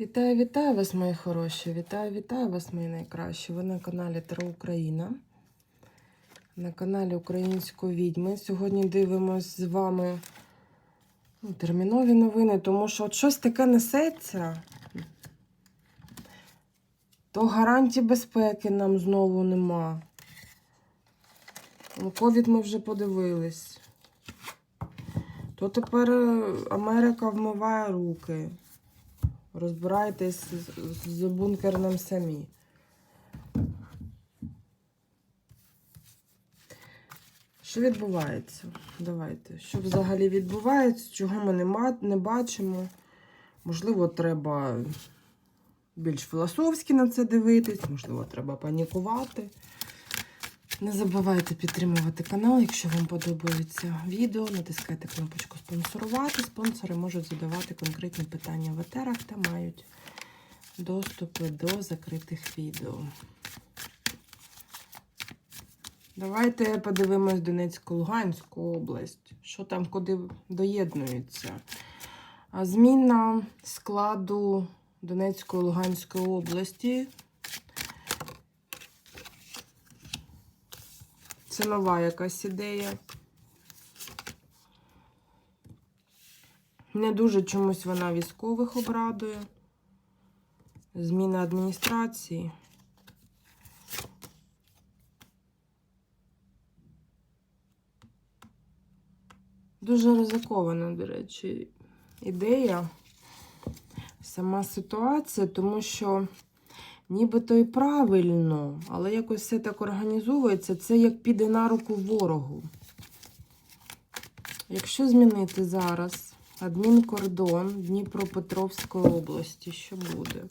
Вітаю, вітаю вас, мої хороші! Вітаю, вітаю вас, мої найкращі. Ви на каналі Таро Україна. На каналі Української відьми. Сьогодні дивимось з вами ну, термінові новини, тому що от щось таке несеться. То гарантій безпеки нам знову нема. Ну, Ковід ми вже подивились. То тепер е, Америка вмиває руки. Розбирайтесь з, бункерним самі. Що відбувається? Давайте. Що взагалі відбувається? Чого ми не, не бачимо? Можливо, треба більш філософськи на це дивитись, можливо, треба панікувати. Не забувайте підтримувати канал, якщо вам подобається відео. Натискайте кнопочку спонсорувати. Спонсори можуть задавати конкретні питання в етерах та мають доступи до закритих відео. Давайте подивимось Донецьку Луганську область. Що там куди доєднується? Зміна складу Донецької Луганської області Це нова якась ідея. Не дуже чомусь вона військових обрадує. Зміна адміністрації. Дуже ризикована, до речі, ідея. Сама ситуація, тому що Нібито і правильно, але якось все так організовується, це як піде на руку ворогу. Якщо змінити зараз адмінкордон Дніпропетровської області, що буде?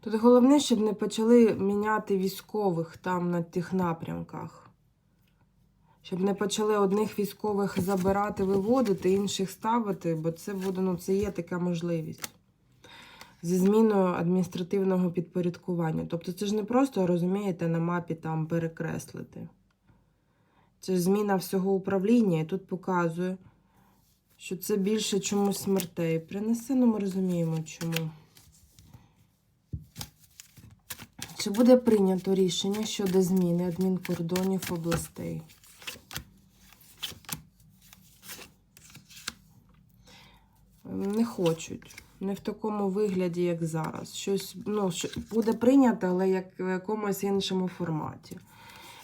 Тут головне, щоб не почали міняти військових там на тих напрямках. Щоб не почали одних військових забирати, виводити, інших ставити, бо це буде, ну, це є така можливість. Зі зміною адміністративного підпорядкування. Тобто це ж не просто, розумієте, на мапі там перекреслити. Це ж зміна всього управління, і тут показує, що це більше чомусь смертей принесе, ну ми розуміємо, чому. Чи буде прийнято рішення щодо зміни адмінкордонів областей? Не хочуть. Не в такому вигляді, як зараз. Щось ну, буде прийнято, але як в якомусь іншому форматі.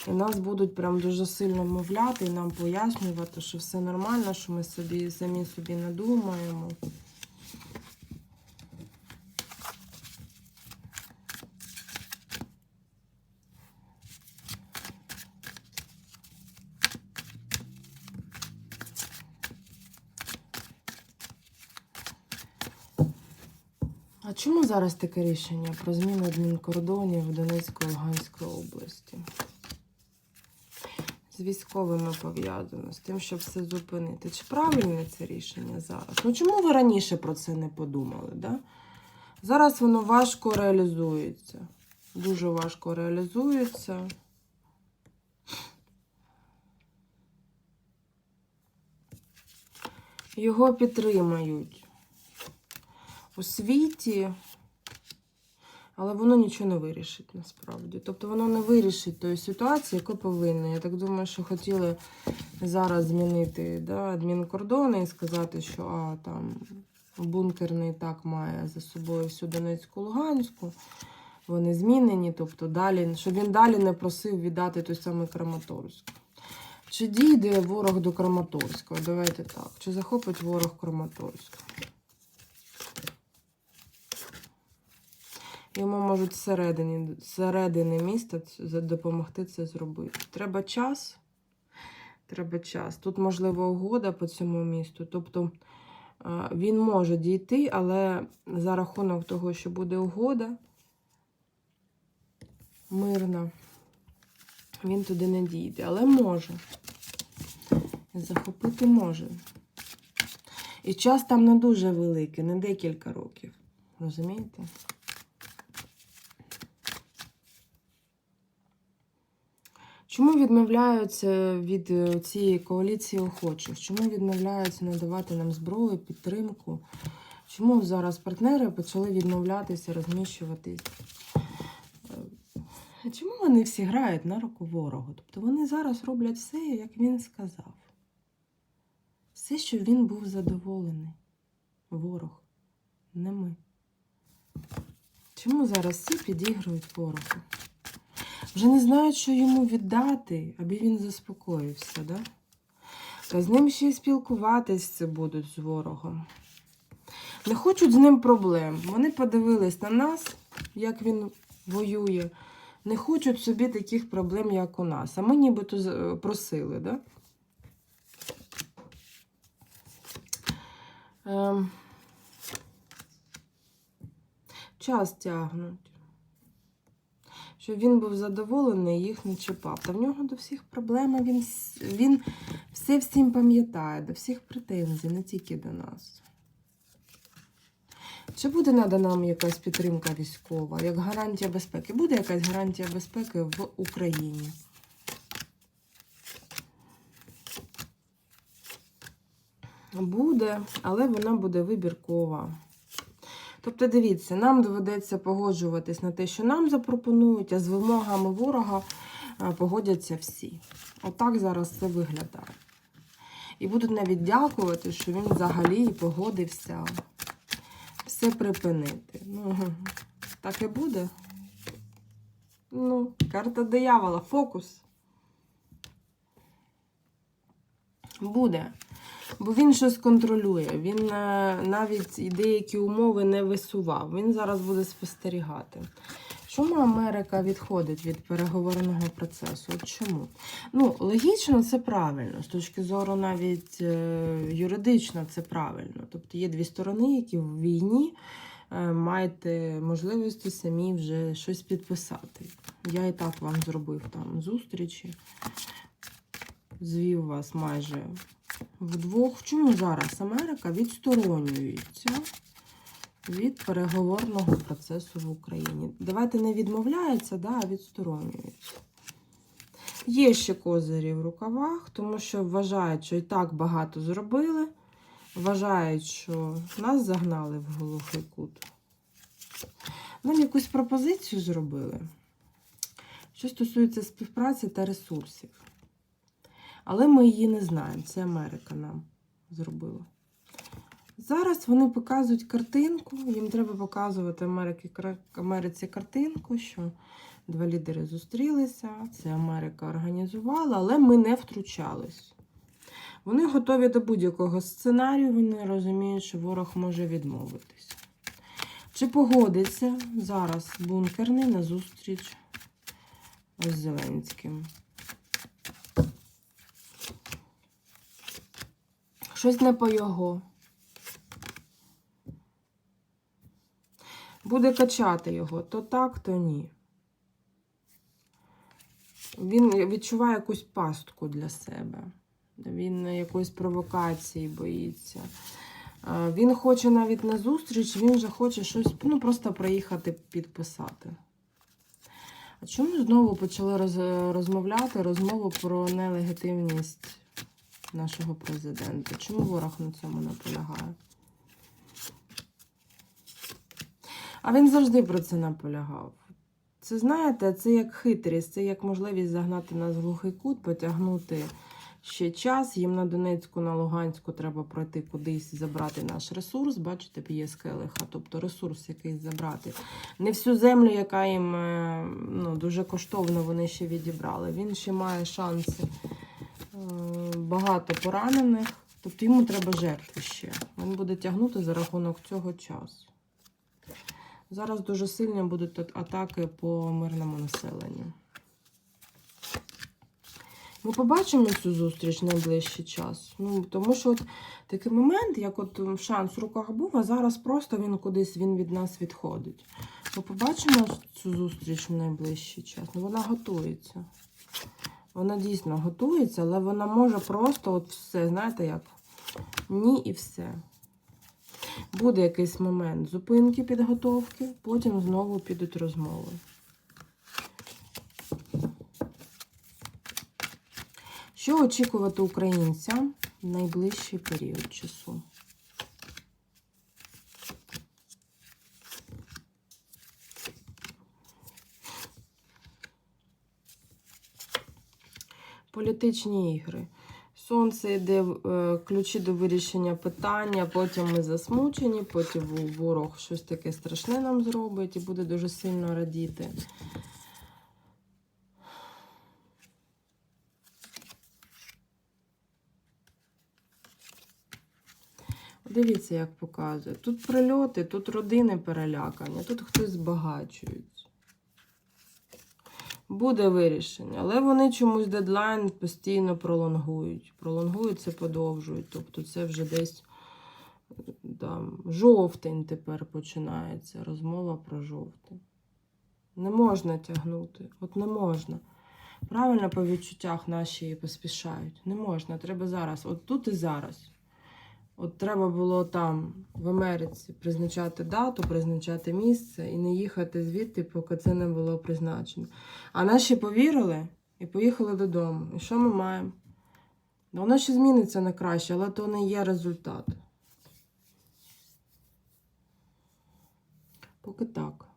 І нас будуть прям дуже сильно мовляти і нам пояснювати, що все нормально, що ми собі самі собі не думаємо. Чому зараз таке рішення про зміну адмінкордонів в Донецької Луганської області? З військовими пов'язано, з тим, щоб все зупинити. Чи правильне це рішення зараз? Ну чому ви раніше про це не подумали? Да? Зараз воно важко реалізується. Дуже важко реалізується. Його підтримають у світі, але воно нічого не вирішить насправді. Тобто воно не вирішить тої ситуації, яку повинно. Я так думаю, що хотіли зараз змінити да, адмінкордони і сказати, що а, там бункерний так має за собою всю Донецьку Луганську. Вони змінені, тобто далі, щоб він далі не просив віддати той самий Краматорськ. Чи дійде ворог до Краматорського? Давайте так. Чи захопить ворог Краматорськ? Йому можуть зсередини, зсередини міста допомогти це зробити. Треба час. Треба час. Тут можлива угода по цьому місту. Тобто він може дійти, але за рахунок того, що буде угода мирна, він туди не дійде. Але може. Захопити може. І час там не дуже великий, не декілька років. Розумієте? Чому відмовляються від е, цієї коаліції охочих? Чому відмовляються надавати нам зброю, підтримку? Чому зараз партнери почали відмовлятися, розміщуватись? Е, Чому вони всі грають на руку ворогу? Тобто вони зараз роблять все, як він сказав. Все, щоб він був задоволений. Ворог, не ми. Чому зараз всі підігрують ворогу? Вже не знають, що йому віддати, аби він заспокоївся, да? З ним ще й спілкуватись будуть з ворогом. Не хочуть з ним проблем. Вони подивились на нас, як він воює. Не хочуть собі таких проблем, як у нас. А ми нібито просили, да? Ем... Час тягнуть щоб він був задоволений і їх не чіпав. Та в нього до всіх проблем, він, він все всім пам'ятає, до всіх претензій, не тільки до нас. Чи буде надана нам якась підтримка військова, як гарантія безпеки? Буде якась гарантія безпеки в Україні? Буде, але вона буде вибіркова. Тобто, дивіться, нам доведеться погоджуватись на те, що нам запропонують, а з вимогами ворога е, погодяться всі. Отак зараз це виглядає. І будуть навіть дякувати, що він взагалі погодився все припинити. Ну, так і буде. Ну, карта диявола, фокус. Буде. Бо він щось контролює. Він е, навіть і деякі умови не висував. Він зараз буде спостерігати. Чому Америка відходить від переговорного процесу? От чому? Ну, логічно, це правильно. З точки зору навіть е, юридично це правильно. Тобто є дві сторони, які в війні е, маєте можливості самі вже щось підписати. Я і так вам зробив там зустрічі, звів вас майже вдвох. Чому зараз Америка відсторонюється від переговорного процесу в Україні? Давайте не відмовляється, да, а відсторонюється. Є ще козирі в рукавах, тому що вважають, що і так багато зробили. Вважають, що нас загнали в глухий кут. Нам якусь пропозицію зробили, що стосується співпраці та ресурсів. Але ми її не знаємо. Це Америка нам зробила. Зараз вони показують картинку. Їм треба показувати Америки, Америці картинку, що два лідери зустрілися. Це Америка організувала, але ми не втручались. Вони готові до будь-якого сценарію, вони розуміють, що ворог може відмовитись. Чи погодиться зараз бункерний на зустріч з Зеленським? Щось не по його. Буде качати його то так, то ні. Він відчуває якусь пастку для себе. Він якоїсь провокації боїться. Він хоче навіть на зустріч, він вже хоче щось ну, просто приїхати підписати. А чому знову почали роз- розмовляти розмову про нелегітимність нашого президента? Чому ворог на цьому наполягає? А він завжди про це наполягав. Це знаєте, це як хитрість, це як можливість загнати нас в глухий кут, потягнути ще час. Їм на Донецьку, на Луганську треба пройти кудись, забрати наш ресурс. Бачите, п'є з келиха, тобто ресурс якийсь забрати. Не всю землю, яка їм е, ну, дуже коштовно вони ще відібрали. Він ще має шанси. Багато поранених. Тобто йому треба жертви ще. Він буде тягнути за рахунок цього часу. Зараз дуже сильні будуть атаки по мирному населенню. Ми побачимо цю зустріч найближчий час. Ну, тому що от такий момент, як от шанс в руках був, а зараз просто він кудись він від нас відходить. Ми побачимо цю зустріч в найближчий час. Ну, вона готується. Вона дійсно готується, але вона може просто от все, знаєте як? Ні і все. Буде якийсь момент зупинки підготовки, потім знову підуть розмови. Що очікувати українцям в найближчий період часу? Політичні ігри. Сонце йде е, ключі до вирішення питання, потім ми засмучені, потім ворог щось таке страшне нам зробить і буде дуже сильно радіти. Дивіться, як показує. Тут прильоти, тут родини перелякані, тут хтось збагачується. Буде вирішення, але вони чомусь дедлайн постійно пролонгують. Пролонгують це, подовжують. Тобто це вже десь там, жовтень тепер починається. Розмова про жовтень. Не можна тягнути. От не можна. Правильно по відчуттях наші поспішають. Не можна. Треба зараз. От тут і зараз. От треба було там, в Америці, призначати дату, призначати місце і не їхати звідти, поки це не було призначено. А наші повірили і поїхали додому. І що ми маємо? Ну, Воно ще зміниться на краще, але то не є результат. Поки так.